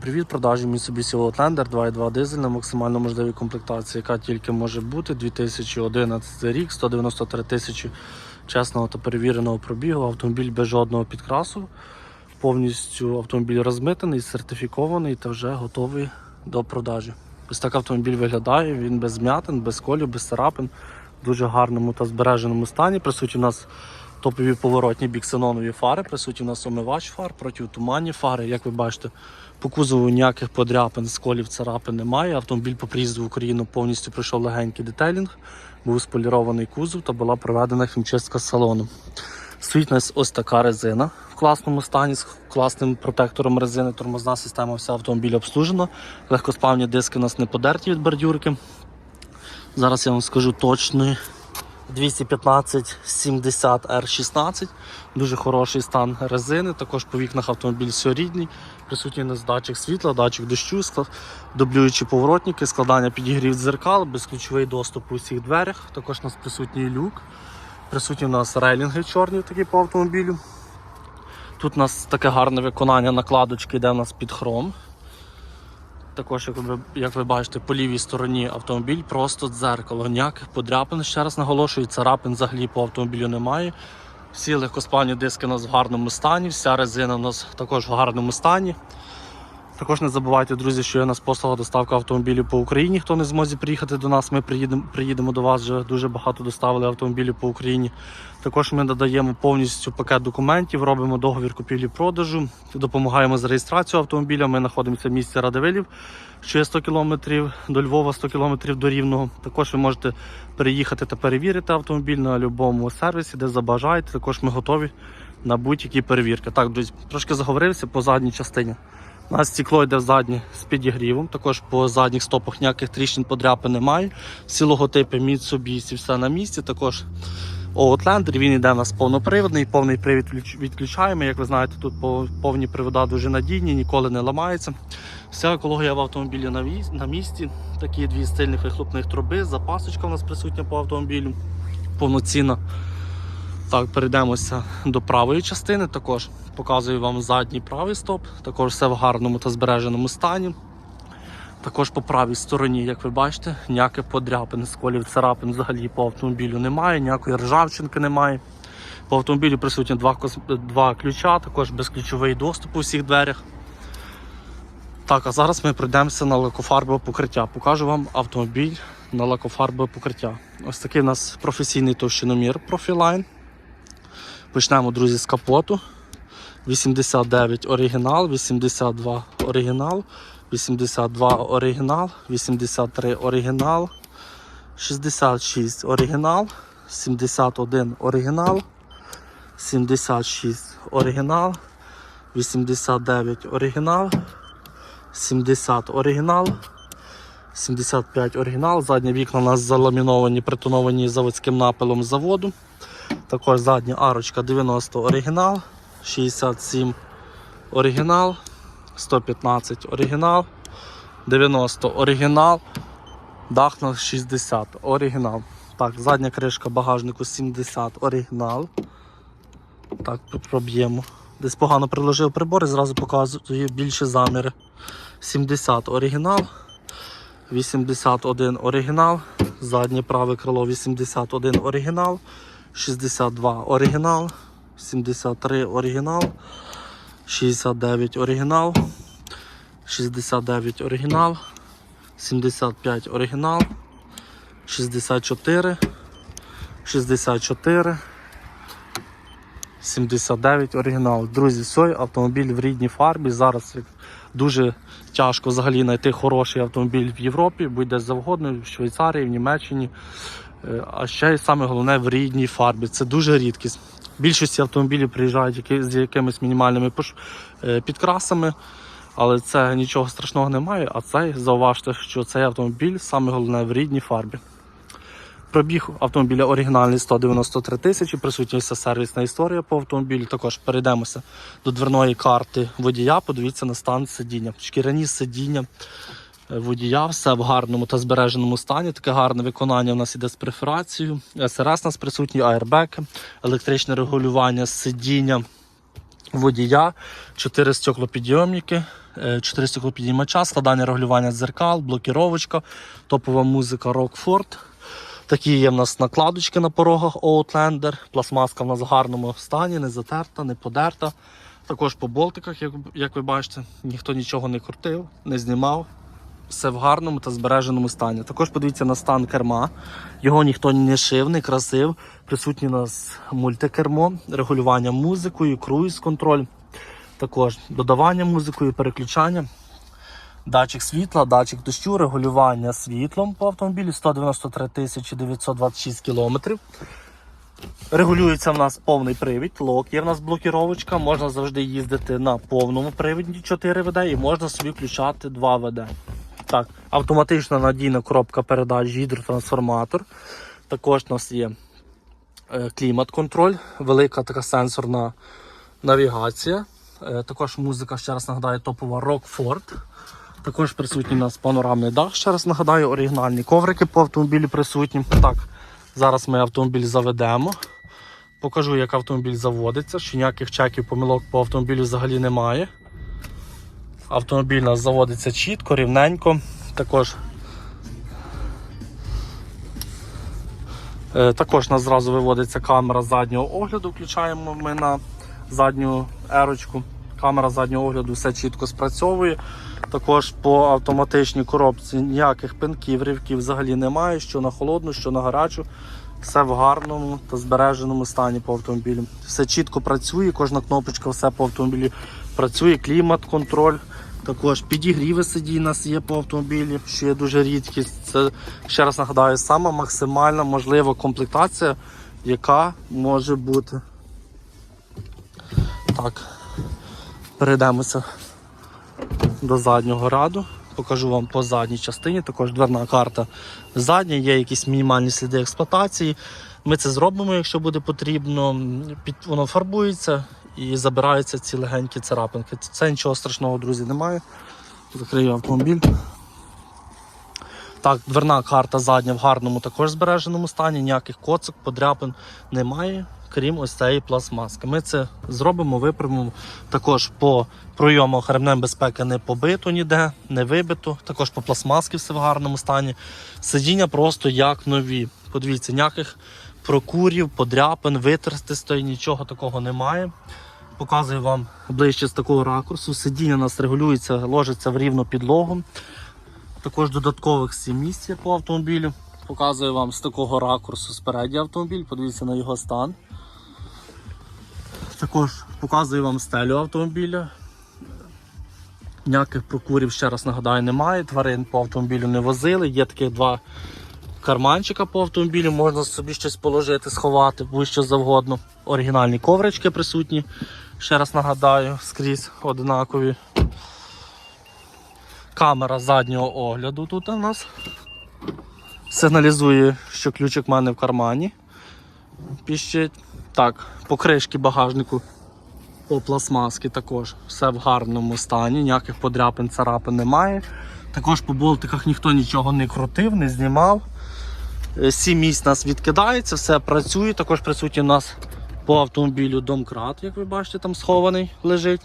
Привіт, продажі Mitsubishi Outlander 2.2 дизель на максимально можливій комплектації, яка тільки може бути 2011 рік, 193 тисячі чесного та перевіреного пробігу. Автомобіль без жодного підкрасу. Повністю автомобіль розмитаний, сертифікований та вже готовий до продажі. Ось так автомобіль виглядає. Він без змятин, без колів, без царапин, в дуже гарному та збереженому стані. Присутні у нас топові поворотні біксенонові фари, присутні у нас омивач фар, протитуманні фари. Як ви бачите, по кузову ніяких подряпин, сколів, царапин немає. Автомобіль по приїзду в Україну повністю пройшов легенький детейлінг, був сполірований кузов та була проведена хімчистка салону. Стоїть нас ось така резина в класному стані з класним протектором резини. Тормозна система вся автомобіля обслужена. Легкоспавні диски у нас не подерті від бордюрки. Зараз я вам скажу точний 215 70 R16. Дуже хороший стан резини. Також по вікнах автомобіль все рідний. Присутній у нас датчик світла, датчик дощу, дублюючі поворотники, складання підігрів дзеркал, безключовий доступ у всіх дверях. Також у нас присутній люк. Присутні у нас рейлінги чорні такі по автомобілю. Тут у нас таке гарне виконання накладочки, йде у нас під хром. Також, як ви, як ви бачите, по лівій стороні автомобіль просто дзеркало. Ніяких подряпин, ще раз наголошую, царапин взагалі по автомобілю немає. Всі легкоспальні диски у нас в гарному стані, вся резина у нас також в гарному стані. Також не забувайте, друзі, що є у нас послуга доставка автомобілів по Україні. Хто не зможе приїхати до нас, ми приїдемо, приїдемо до вас. Вже дуже багато доставили автомобілів по Україні. Також ми надаємо повністю пакет документів, робимо договір купівлі-продажу, допомагаємо з реєстрацією автомобіля. Ми знаходимося в місті Радивилів, що є 100 км до Львова, 100 км до Рівного. Також ви можете переїхати та перевірити автомобіль на будь-якому сервісі, де забажаєте. Також ми готові на будь-які перевірки. Так, друзі, трошки заговорився по задній частині. У нас стекло йде заднє з підігрівом. Також по задніх стопах ніяких тріщин подряпин немає. Всі логотипи Mitsubishi, все на місці. Також Outlander, він йде у нас повноприводний, повний привід відключаємо. Як ви знаєте, тут повні привода дуже надійні, ніколи не ламаються. Вся екологія в автомобілі на місці. Такі дві стильних вихлопних труби, запасочка у нас присутня по автомобілю. Повноцінна. Так, перейдемося до правої частини. Також показую вам задній правий стоп. Також все в гарному та збереженому стані. Також по правій стороні, як ви бачите, ніяких подряпин, сколів, царапин взагалі по автомобілю немає, ніякої ржавчинки немає. По автомобілю присутні два, два ключа, також безключовий доступ у всіх дверях. Так, а зараз ми пройдемося на лакофарбове покриття. Покажу вам автомобіль на лакофарбове покриття. Ось такий у нас професійний товщиномір Profiline. Почнемо, друзі, з капоту. 89 оригінал, 82 оригінал, 82 оригінал, 83 оригінал, 66 оригінал, 71 оригінал, 76 оригінал, 89 оригінал, 70 оригінал, 75 оригінал. Задні вікна у нас заламіновані, притоновані заводським напилом заводу. Також задня арочка 90 оригінал, 67 оригінал, 115 оригінал, 90 оригінал, дах на 60 оригінал. Так, задня кришка багажнику 70 оригінал. Так, проб'ємо. Десь погано приложив прибор і зразу показує більші заміри. 70 оригінал, 81 оригінал, заднє праве крило 81 оригінал, 62 оригінал, 73 оригінал, 69 оригінал, 69 оригінал, 75 оригінал, 64, 64, 79 оригінал. Друзі, цей автомобіль в рідній фарбі. Зараз дуже тяжко взагалі знайти хороший автомобіль в Європі, будь-де завгодно, в Швейцарії, в Німеччині. Е, А ще саме головне в рідній фарбі. Це дуже рідкість. Більшості автомобілів приїжджають які- з якимись мінімальними е, підкрасами, але це нічого страшного немає. А цей зауважте, що цей автомобіль саме головне в рідній фарбі. Пробіг автомобіля оригінальний 193 тисячі, присутня вся сервісна історія по автомобілю. Також перейдемося до дверної карти водія. Подивіться на стан сидіння. Шкіряні сидіння водія, все в гарному та збереженому стані. Таке гарне виконання у нас іде з преферацією. СРС у нас присутні, аербеки, електричне регулювання сидіння. водія, 4 стеклопідйомники, 4 стеклопідіймача, складання регулювання дзеркал, блокіровочка, топова музика Rockford. Такі є в нас накладочки на порогах Outlander. Пластмаска в нас в гарному стані, не затерта, не подерта. Також по болтиках, як, як ви бачите, ніхто нічого не крутив, не знімав. Все в гарному та збереженому стані. Також подивіться на стан керма. Його ніхто не шив, не красив. Присутні у нас мультикермо, регулювання музикою, круїз-контроль. Також додавання музикою, переключання. Датчик світла, датчик дощу, регулювання світлом по автомобілі 193 926 км. Регулюється в нас повний привід, лок є в нас блокіровочка, можна завжди їздити на повному привіді 4 ВД і можна собі включати 2 ВД. Так, автоматична надійна коробка передач, гідротрансформатор. Також у нас є е, клімат-контроль, велика така сенсорна навігація. Е, Також музика, ще раз нагадаю, топова Rockford. Також присутній у нас панорамний дах. Ще раз нагадаю, оригінальні коврики по автомобілі присутні. Так, зараз ми автомобіль заведемо. Покажу, як автомобіль заводиться, що ніяких чеків помилок по автомобілю взагалі немає. Автомобіль у нас заводиться чітко, рівненько. Також, е, також у нас зразу виводиться камера заднього огляду. Включаємо ми на задню ерочку. Камера заднього огляду все чітко спрацьовує. Також по автоматичній коробці ніяких пинків, ривків взагалі немає, що на холодну, що на гарячу. Все в гарному та збереженому стані по автомобілю. Все чітко працює, кожна кнопочка, все по автомобілі працює, клімат, контроль. Також підігріви сидінь у нас є по автомобілі, що є дуже рідкість. Це ще раз нагадаю, сама максимальна можлива комплектація, яка може бути. Так, перейдемося до заднього раду. Покажу вам по задній частині. Також дверна карта задня, є якісь мінімальні сліди експлуатації. Ми це зробимо, якщо буде потрібно. Воно фарбується і забираються ці легенькі царапинки. Це нічого страшного, друзі, немає. Закрию автомобіль. Так, дверна карта задня в гарному також збереженому стані, ніяких коцок, подряпин немає, крім ось цієї пластмаски. Ми це зробимо, виправимо. Також по пройомах ремнем безпеки не побито ніде, не вибито. Також по пластмаски все в гарному стані. Сидіння просто як нові. Подивіться, ніяких прокурів, подряпин, витертостей, нічого такого немає. Показую вам ближче з такого ракурсу. Сидіння у нас регулюється, ложиться в рівну підлогу. Також додаткових 7 місць по автомобілю. Показую вам з такого ракурсу спереді автомобіль, подивіться на його стан. Також показую вам стелю автомобіля. Ніяких прокурів, ще раз нагадаю, немає. Тварин по автомобілю не возили. Є таких два карманчика по автомобілю, можна собі щось положити, сховати, будь-що завгодно. Оригінальні коврички присутні. Ще раз нагадаю, скрізь однакові. Камера заднього огляду тут у нас. Сигналізує, що ключик в мене в кармані. Піщить. Так, покришки багажнику по пластмаски також все в гарному стані, ніяких подряпин, царапин немає. Також по болтиках ніхто нічого не крутив, не знімав. Е, Сім місць нас відкидається, все працює. Також присутній у нас по автомобілю домкрат, як ви бачите, там схований лежить.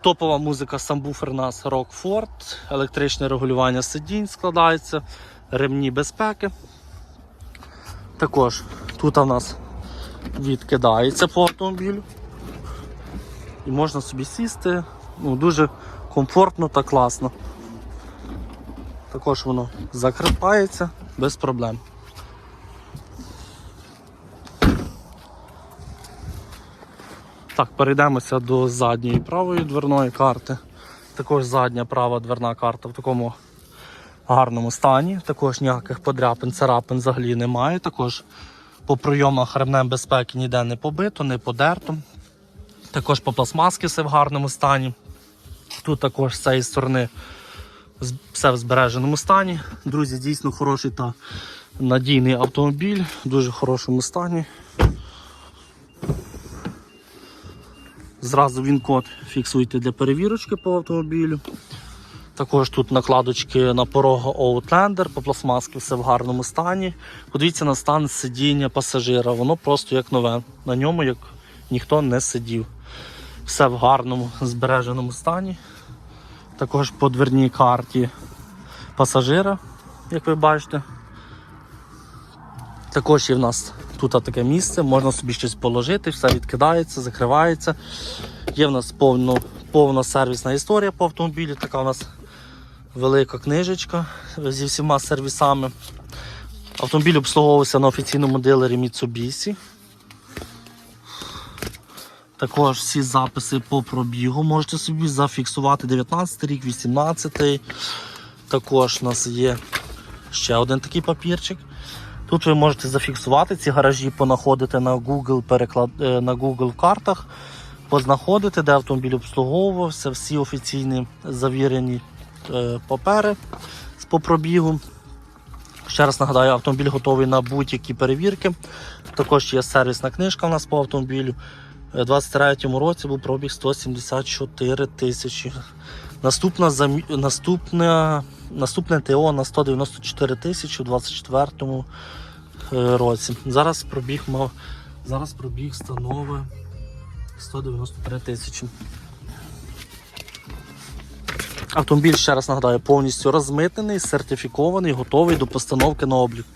Топова музика самбуфер у нас Rockford, електричне регулювання сидінь складається, ремні безпеки. Також тут у нас відкидається по автомобілю. І можна собі сісти. Ну, дуже комфортно та класно. Також воно закривається без проблем. Так, перейдемося до задньої правої дверної карти. Також задня права дверна карта в такому гарному стані. Також ніяких подряпин, царапин взагалі немає. Також по прийомах ремнем безпеки ніде не побито, не подерто. Також по пластмаски все в гарному стані. Тут також з цієї сторони все в збереженому стані. Друзі, дійсно хороший та надійний автомобіль, в дуже хорошому стані. Зразу він код фіксуйте для перевірочки по автомобілю. Також тут накладочки на порога Outlander, по пластмаски все в гарному стані. Подивіться на стан сидіння пасажира, воно просто як нове. На ньому як ніхто не сидів. Все в гарному збереженому стані. Також по дверній карті пасажира, як ви бачите. Також є в нас тут таке місце, можна собі щось положити, все відкидається, закривається. Є в нас повно, повна сервісна історія по автомобілю, така у нас велика книжечка зі всіма сервісами. Автомобіль обслуговувався на офіційному дилері Mitsubishi. Також всі записи по пробігу можете собі зафіксувати 19 рік, 18. Також у нас є ще один такий папірчик. Тут ви можете зафіксувати ці гаражі, понаходити на Google, переклад... е, на Google картах, познаходити, де автомобіль обслуговувався, всі офіційні завірені папери з по пробігу. Ще раз нагадаю, автомобіль готовий на будь-які перевірки. Також є сервісна книжка у нас по автомобілю. У 23-му році був пробіг 174 тисячі. Наступна, замі... Наступне... ТО на 194 тисячі у 24-му е, році. Зараз пробіг мав... Зараз пробіг становить 193 тисячі. Автомобіль, ще раз нагадаю, повністю розмитнений, сертифікований, готовий до постановки на облік.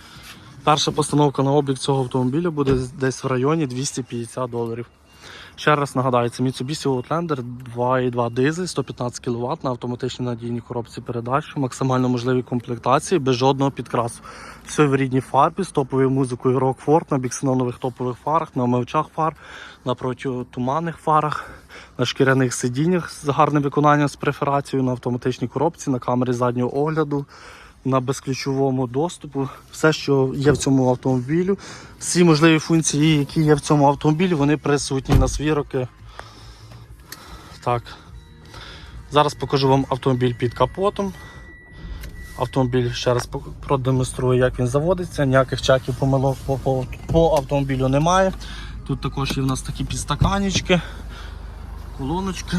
Перша постановка на облік цього автомобіля буде десь в районі 250 доларів. Ще раз нагадаю, це Mitsubishi Outlander 2.2 дизель, 115 кВт на автоматичній надійній коробці передач, максимально можливі комплектації, без жодного підкрасу. Все в рідній фарбі, з топовою музикою Rockford, на біксенонових топових фарах, на омивачах фар, на протитуманних фарах, на шкіряних сидіннях з гарним виконанням з преферацією, на автоматичній коробці, на камері заднього огляду, на безключовому доступу. Все, що є в цьому автомобілю, всі можливі функції, які є в цьому автомобілі, вони присутні на свої роки. Так. Зараз покажу вам автомобіль під капотом. Автомобіль ще раз продемонструю, як він заводиться. Ніяких чаків помилок по, по, по автомобілю немає. Тут також є в нас такі колоночка.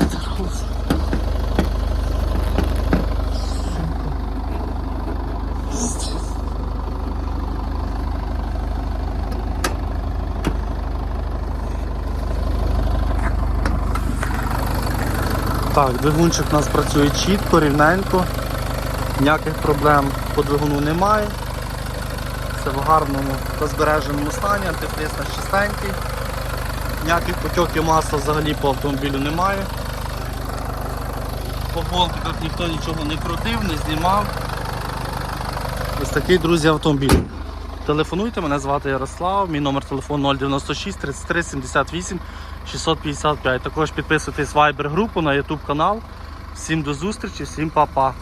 Здорово. Так, двигунчик у нас працює чітко, рівненько, ніяких проблем по двигуну немає. Все в гарному та збереженому стані, антифриз наш чистенький. Ніяких потьоків масла взагалі по автомобілю немає. По болтиках ніхто нічого не крутив, не знімав. Ось такий, друзі, автомобіль. Телефонуйте, мене звати Ярослав, мій номер телефону 096 33 78 655. Також підписуйтесь в Viber групу на YouTube канал. Всім до зустрічі, всім па-па.